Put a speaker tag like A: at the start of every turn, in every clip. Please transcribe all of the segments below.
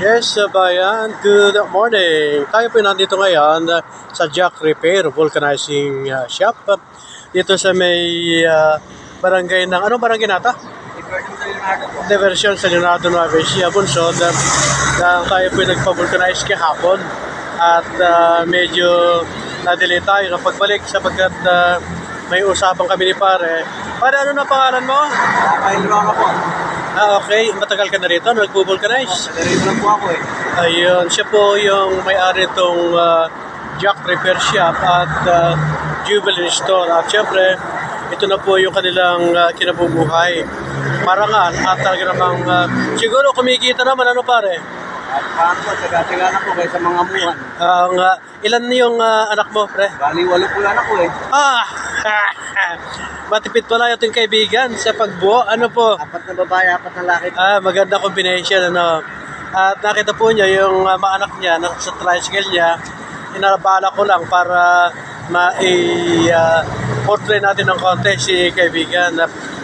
A: Yes, bayan. Good morning. Tayo po nandito ngayon uh, sa Jack Repair Vulcanizing uh, Shop. Dito sa may uh, barangay ng... Anong barangay nata? Diversion sa Leonardo Nueva Ecija, Bunsod. Uh, na tayo po nagpa-vulcanize kahapon. At uh, medyo na-delay tayo ng pagbalik sapagkat uh, may usapan kami ni pare. Pare, ano na pangalan mo?
B: Rafael Roma po.
A: Ah, okay. Matagal ka na rito, nagpo-vulcanize.
B: Nadarito lang po ako eh.
A: Ayun, siya po yung may-ari itong uh, Jack Repair Shop at uh, Jubilee Store. At syempre, ito na po yung kanilang uh, kinabubuhay. Marangal at talaga namang uh, siguro kumikita naman ano pare.
B: At paano po, taga-taga na po kayo sa mga muhan.
A: Ang uh, ilan yung uh, anak mo, pre?
B: Bali, walo po lang ako eh.
A: Ah! Matipid pala yung kaibigan sa pagbuo. Ano po?
B: Apat na babae, apat na laki.
A: Ah, maganda combination ano. At nakita po niya yung uh, mga anak niya na sa tricycle niya. Inabala ko lang para ma-i uh, portray natin ng konti si kaibigan.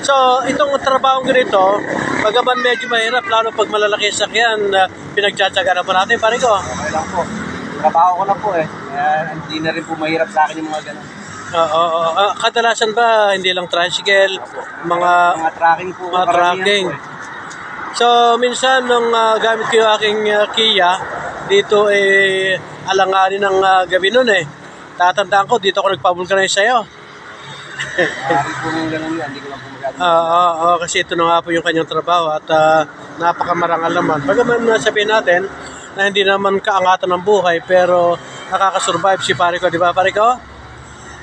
A: So, itong trabaho ganito, pagaman medyo mahirap, lalo pag malalaki sakyan, uh, pinagtsatsaga na po natin, pare ko.
B: Okay lang po. Trabaho ko na po eh. Kaya hindi na rin po mahirap sa akin yung mga ganun.
A: Oo, oo. Ah, kadalasan ba, hindi lang tricycle, mga
B: Mga tracking po.
A: mga
B: karamihan
A: tracking.
B: po eh.
A: So, minsan nung ah, gamit ko yung aking ah, Kia, dito eh, alanganin ng ah, gabi nun eh. Tatandaan ko, dito ako nagpabulkanize sa'yo.
B: Maaari po ng ganun yan. Hindi ko lang po magagawa.
A: Ah, ah, ah, kasi ito na nga po yung kanyang trabaho at ah, napakamarangal naman. Bagaman na sabihin natin na hindi naman kaangatan ng buhay pero nakakasurvive si pare ko, di ba pare ko?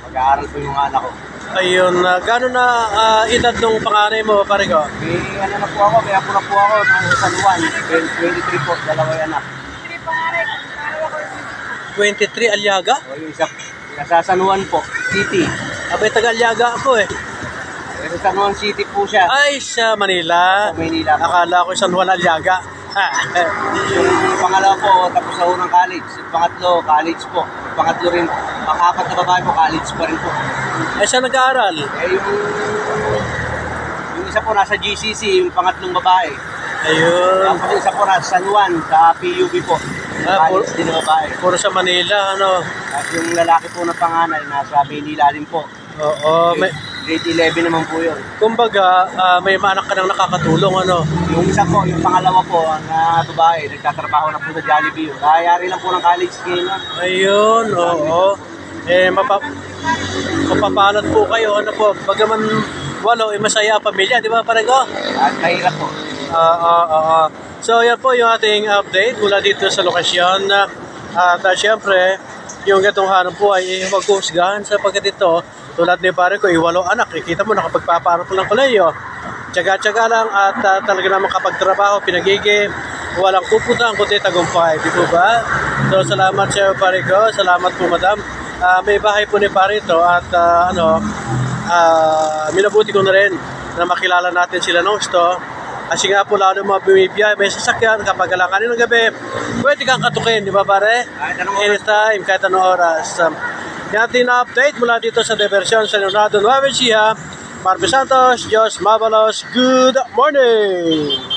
B: Mag-aaral po yung anak ko.
A: Ayun, uh, gano'n na ah, edad nung panganay mo pare ko?
B: May ano na po ako, kaya po na po ako ng San Juan. 23 po, dalawa yan na.
A: 23, Aliaga?
B: O yung isa, nasa San Juan po, City.
A: Abay, taga Aliaga ako eh.
B: Nasa San Juan City po siya.
A: Ay, sa Manila.
B: Sa Maynila po.
A: Akala ko San Juan Aliaga.
B: Yung pangalawa po, tapos na unang college. Yung pangatlo, college po. Yung pangatlo rin, pang-apat na babae po, college pa rin po.
A: eh, saan nag-aaral?
B: Eh, yung, yung isa po nasa GCC, yung pangatlong babae.
A: Ayun.
B: Tapos yung isa po nasa San Juan, sa PUB po.
A: Ah,
B: college
A: puro-
B: din na babae.
A: Puro sa Manila, ano?
B: At yung lalaki po na panganay, nasa Maynila din po.
A: Oo, may,
B: Grade 11 naman po yun.
A: kumbaga, ah, may mga anak ka nang nakakatulong, ano?
B: Yung isa po, yung pangalawa po, na babae, nagtatrabaho na po sa Jollibee. Kayari lang po ng college ngayon. ah.
A: Ayun, oo. Eh, mapa, mapapalad po kayo, ano po? Bagaman walo, eh, masaya ang pamilya, di ba, pare ko?
B: At mahirap po.
A: Ah, ah, ah, ah. So, yan po yung ating update mula dito sa lokasyon. At uh, syempre, yung gatong hanap po ay huwag kuhusgahan sapagkat ito, tulad ni pare ko, iwalo anak. Ikita mo, nakapagpaparap ng kuleyo. Tsaga-tsaga lang at uh, talaga naman kapag trabaho, pinagigi, walang pupuntahan kundi tagumpay. Di po ba? So, salamat sa pare ko. Salamat po, madam. Ah, may bahay po ni pare ito at ah, ano, ah, minabuti ko na rin na makilala natin sila ng gusto. Kasi nga po lalo mga bumibiyay, may sasakyan kapag alanganin ng gabi, pwede kang katukin, di ba pare? Anytime, kahit anong oras. Um, yan ating na-update mula dito sa Diversion sa Leonardo Nueva Ecija. Marbe Santos, Diyos Mabalos, good morning!